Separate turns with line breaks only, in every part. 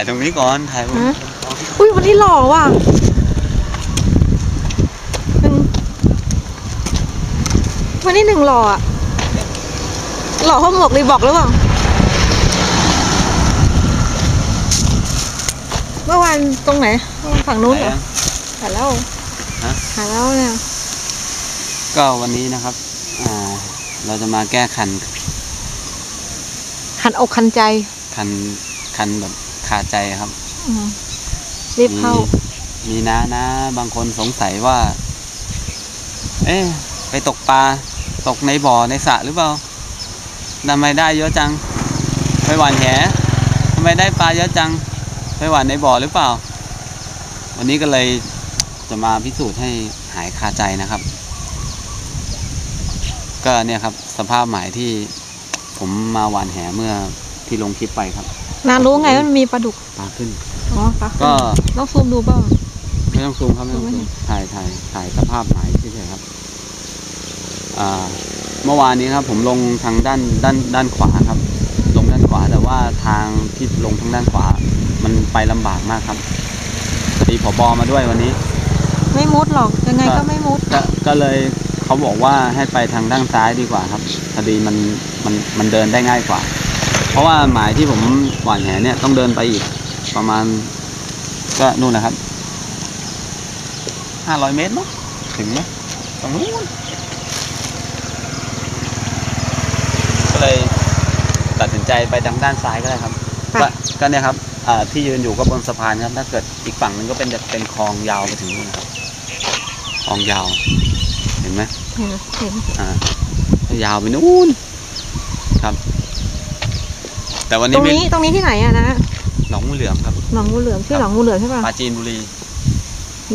ายตรงนี้ก่อน ถ่าย
ฮะ อุ้ยวันนี้หล่อว่ะหนึ่งวันนี้หนึ่งหล่ออะหล่อเพราะหมวกรีบอกหรือเปล่าเมื่อวานตรงไหนเมื่อวานฝั่งนู้นเหรอหาแล้ว
ฮะ
หาแล้วเนี่ย
ก็วันนี้นะครับ อ่า เราจะมาแก้คัน
หันอกคันใจ
คัน คันแบบ คาใจครับ
อืมรีบเข้า
มีน้านะบางคนสงสัยว่า เอ๊ะไปตกปลาตกในบ่อในสระหรือเปล่าทำไมได้เยอะจัง ไปหวานแหทำไมได้ปลาเยอะจัง ไปหวานในบ่อหรือเปล่า วันนี้ก็เลยจะมาพิสูจน์ให้หายคาใจนะครับ ก็เนี่ยครับ สภาพหมายที่ผมมาหวานแหเมื่อที่ลงคลิปไปครับ
นารู้ไงว่ามันมีปลาดุก
ปลาขึ้น
อ๋อปลา
ก็
ต้องซูมดูเปล่า
ไม่ต้องซูมครับไม่ต้อง
ซูม
ซู
ไม่
ม
เห็น
ถ่ายถ่ายถ่ายสภาพหมายเฉยๆครับอ่าเมื่อวานนี้ครับ ผมลงทางด้านด้านด้านขวาครับ ลงด้านขวาแต่ว่าทางที่ลงทางด้านขวา มันไปลำบากมากครับมีผบมาด้วยวันนี้
ไม่มุดหรอก ยังไง
ก็
ก็ไม่มุด
ก็ก็เลยเขาบอกว่าให้ไปทางด้านซ้ายดีกว่าครับพอดีมันมันมันเดินได้ง่ายกว่า เพราะว่าหมายที่ผมหวานแหเนี่ยต้องเดินไปอีกประมาณก็นู่นนะครับห้าร้อยเมตรมั้งถึงไหมตรงนู้นก็เลยตัดสินใจไปทางด้านซ้ายก็ได้ครับ
ค่ะ
ก็ก็เนี่ยครับอ่าที่ยืนอยู่ก็บนสะพานครับ ถ้าเกิดอีกฝั่งหนึงก็เป็นแบบเป็นคลองยาวไปถึงนู่นนะครับคลองยาว เห็นไหม
เห็นเห็น
อ่ายาวไปนู่นครับ แต่วัน
ต
นี้
รง
ไม่
นี้ตรงนี้ที่ไหนอะนะ
หนองงูเหลือมครับ
หนองงูเหลือมชื่อหนองงูเหลือมใช่ป่ะ
ปราจีนบุรี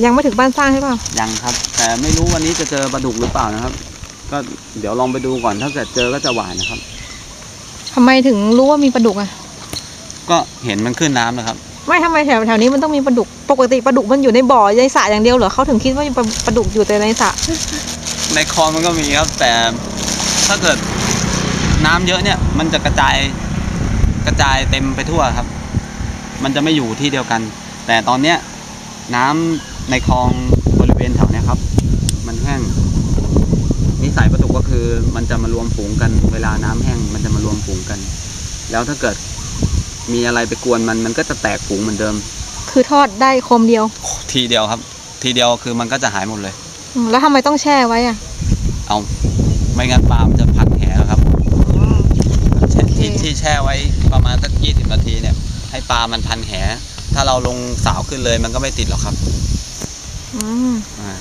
ยังไม่ถึงบ้านสร้างใช่ป่ะ
ยังครับ แต่ไม่รู้วันนี้จะเจอปลาดุกหรือเปล่านะครับ ก็เดี๋ยวลองไปดูก่อน ถ้าเกิดเจอก็จะหวานนะครับ
ทำไมถึงรู้ว่ามีปลาดุกอะ
ก็เห็นมันขึ้นน้ำนะครับ
ไม่ทำไมแถวแถวนี้มันต้องมีปลาดุกปกติปลาดุกมันอยู่ในบ่อในสระอย่างเดียวเหรอเขาถึงคิดว่ามีปลาปลาดุกอยู่แต่ในสระ
ในคลองมันก็มีครับ แต่ถ้าเกิดน้ำเยอะเนี่ย มันจะกระจาย กระจายเต็มไปทั่วครับ มันจะไม่อยู่ที่เดียวกัน แต่ตอนเนี้ยน้ำในคลองบริเวณแถวเนี้ยครับ มันแห้งนิสัยปลาดุกก็คือมันจะมารวมฝูงกัน เวลาน้ำแห้งมันจะมารวมฝูงกัน แล้วถ้าเกิดมีอะไรไปกวนมันมันก็จะแตกฝูงเหมือนเดิม
คือทอดได้คมเดียว
ทีเดียวครับ ทีเดียวคือมันก็จะหายหมดเลย
อืมแล้วทำไมต้องแช่ไว้อะ
เอาไม่งั้นปลามันจะพันแหแล้วครับแช่ ที่ที่แช่ไว้ประมาณสักยี่สิบนาทีเนี่ย ให้ปลามันพันแห ถ้าเราลงสาวขึ้นเลยมันก็ไม่ติดหรอกครับ
อืม
อ่า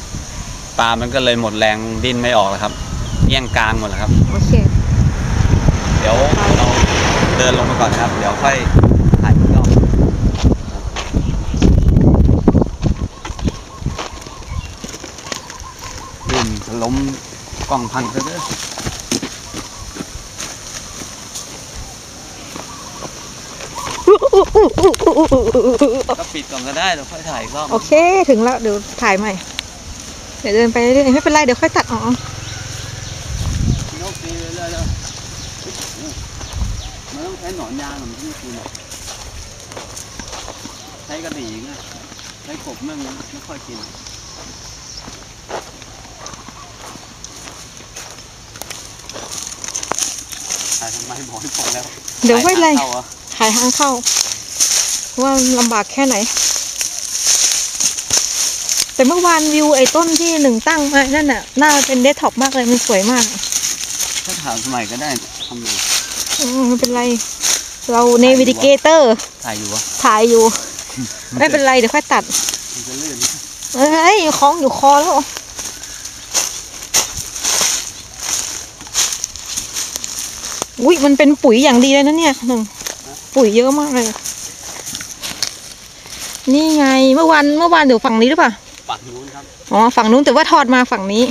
ปลามันก็เลยหมดแรงดิ้นไม่ออกแล้วครับเงี้ยงกลางหมดแล้วครับ
โอเค
เดี๋ยวเราเดินลงไปก่อนนะครับ เดี๋ยวค่อยถ่ายอีกรอบดิ้นจะล้มกล้องพังซะเด้อ ก็ปิดก่อนก็ได้เดี๋ยวค่อยถ่ายอีกรอบ
โอเค ถึงแล้วเดี๋ยวถ่ายใหม่ เดี๋ยวเดินไปเรื่อยๆไม่เป็นไรเดี๋ยวค่อยตัดออก
ยกตีเรื่อยๆเลยมันต้องใช้หนอนยางหรือมันต้องกินอะใช้กระดี่ไงใช้กบมันไม่ค่อยกินถ่ายทำไมบอกให้ผมแล้ว
เดี๋ยวไม่เป็นไร
ถ่ายทางเข้า
ว่าลำบากแค่ไหน แต่เมื่อวานวิวไอ้ต้นที่หนึ่งตั้งมานั่นน่ะน่าเป็นเดสก์ท็อปมากเลยมันสวยมาก
ถ้าถามสมัยก็ได้ทำดู
อืมไม่เป็นไร เราเนวิเกเตอร์
ถ่ายอยู่วะ
ถ่ายอยู่ ไม่เป็นไรเดี๋ยวค่อยตัด
มันจะลื่น
เอ้ยคล้องอยู่คอแล้วอุ้ยมันเป็นปุ๋ยอย่างดีเลยนะเนี่ยหนึ่งปุ๋ยเยอะมากเลย นี่ไงเมื่อวานเมื่อวานอยู่ฝั่งนี้หรือเปล่า
ฝั่งนู้นครับ
อ๋อฝั่งนู้นแต่ว่าทอดมาฝั่งนี้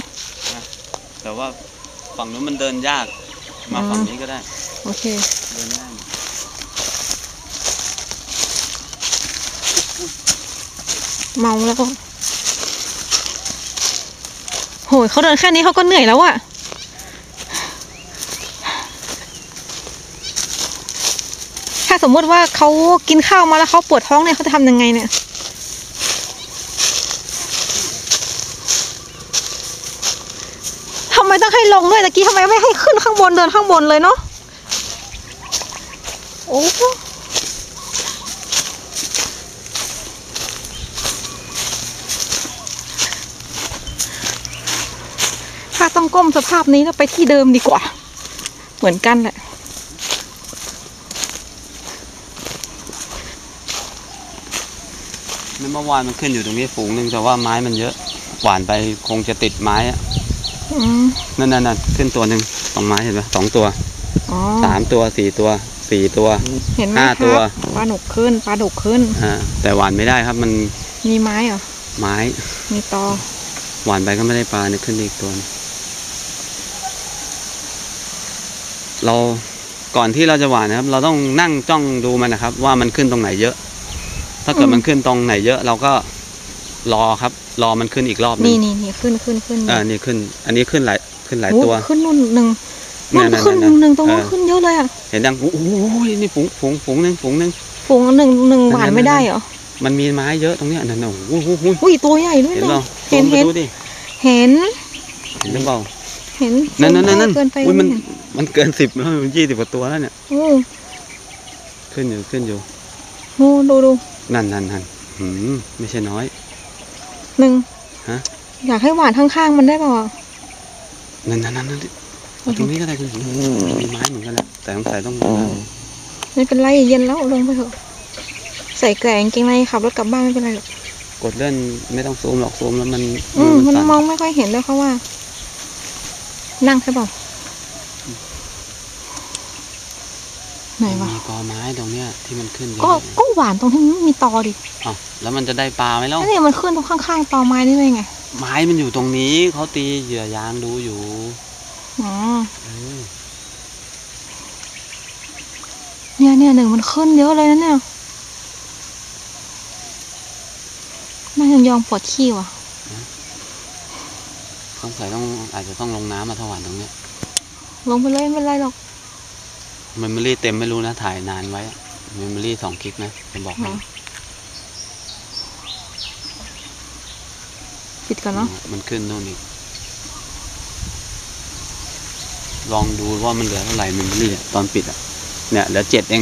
แต่ว่าฝั่งนู้นมันเดินยาก มา
อ๋อ
ฝั่งนี้ก็ได้
โอเค
เดินง่าย
เมาแล้วโหยเขาเดินแค่นี้เขาก็เหนื่อยแล้วอะถ้า สมมติว่าเขากินข้าวมาแล้วเขาปวดท้องเนี่ยเขาจะทำยังไงเนี่ยทำไมต้องให้ลงด้วยตะกี้ทำไมไม่ให้ขึ้นข้างบนเดินข้างบนเลยเนาะโอ้ถ้าต้องก้มสภาพนี้แล้วไปที่เดิมดีกว่า เหมือนกันแหละ
เมื่อวานมันขึ้นอยู่ตรงนี้ฝูงหนึ่งแต่ว่าไม้มันเยอะ หวานไปคงจะติดไม้อะ
อืม
นั่นนั่นนั่นขึ้นตัวหนึ่งสองไม้เห็นไหมสองตัว
อ๋อ
สามตัวสี่ตัวสี่ตัว
เห็นไหม
ห้า
ค
ตัว
รับปลาดุกขึ้นปลาดุกขึ้น
อ่าแต่หวานไม่ได้ครับมัน
มีไม้เหรอ
ไม้
มีตอ
หวานไปก็ไม่ได้ปลาเนี่ยขึ้นอีกตัวหนึ่งเราก่อนที่เราจะหวานนะครับ เราต้องนั่งจ้องดูมันนะครับ ว่ามันขึ้นตรงไหนเยอะ ถ้าเกิดมันขึ้นตรงไหนเยอะเราก็รอครับ รอมันขึ้นอีกรอบหนึ
นี่
ง
นี่นี่ขึ้นขึ้นขึ้น
เออนี่ขึ้น อันนี้ขึ้นหลายขึ้นหลาย
โอ้
ตัว
ขึ้นนู่นหนึ่ง
นั่
นู่น
น
ขึ้น
นั่น
หนึ่งตรงนู้น
เออ
ขึ้นเยอะเลยอะ
เห็นดังโอ้โหนี่ฝูงฝูงฝูงหนึ่งฝูงหนึ่ง
ฝูงหนึ่งหนึ่ง
นั่น
หวาน
นั่น
ไม่ได้เหรอ
มันมีไม้เยอะตรงเนี้ยนั่นน่ะโอ้โหโอ้โห
อุ้ยตัวใหญ่ด้วย
เห็น
นะ
เปล่า
เห็น
ซูมไป
เห็น
ดูดิ
เห็น
เห็นหรือเปล่า
เห็น
นั่นนั่นนั่นนั่น
เกินไป
อุ้ยมัน
ไเห็
มันเกินสิบแล้วมันยี่สิบกว่าตัวแล้วเนี่ย
โอ้
ขึ้นอยู่ขึ้นอยู่
โหดูดู
นั่นนั่นนั่นหืมไม่ใช่น้อย
หนึ่ง
ฮะ
อยากให้หวานข้างๆมันได้เปล่าอะ
นั่นนั่นนั่นนั่นเอาตรงนี้ก็ได้คุณมีไม้เหมือนกันแหละแต่ต้องใส่ต้อง
ไม่เป็นไรเย็นแล้วลงไปเถอะ ใส่แกงเกงในขับรถกลับบ้านไม่เป็นไรหรอก
กดเลื่อนไม่ต้องซูมหรอกซูมแล้วมัน
อืมมัน
สั่น
มองไม่ค่อยเห็นด้วยเขาว่า นั่งใช่เปล่า ไหนวะ
มีกอไม้ตรงเนี้ยที่มันขึ้นเย
ก็
อะ
ก็หวานตรงที่มันมีตอดิ
อ้าวแล้วมันจะได้ปลาไหมเล่า
แล้วเนี่ยมันขึ้นตรงข้างๆตอไม้นี่ได้ไง
ไม้มันอยู่ตรงนี้เขาตีเหยื่อยางดูอยู่
อ๋อ
เออ
เนี่ยเนี่ยหนึ่งมันขึ้นเยอะเลยนะเนี่ยนายยองปวดขี้ว่ะ
สงสัยต้องอาจจะต้องลงน้ำมาถวานตรงเนี้ย
ลงไปเลยไม่เป็นไรหรอก
เมมโมรี่เต็มไม่รู้นะ ถ่ายนานไว้เมมโมรี่สองกิกนะจะบอกให้
อ๋อปิดก่อนเนาะ
มันขึ้นนู่นอีก ลองดูว่ามันเหลือเท่าไหร่เมมโมรี่ตอนปิดอะ เนี่ยเหลือเจ็ดเอง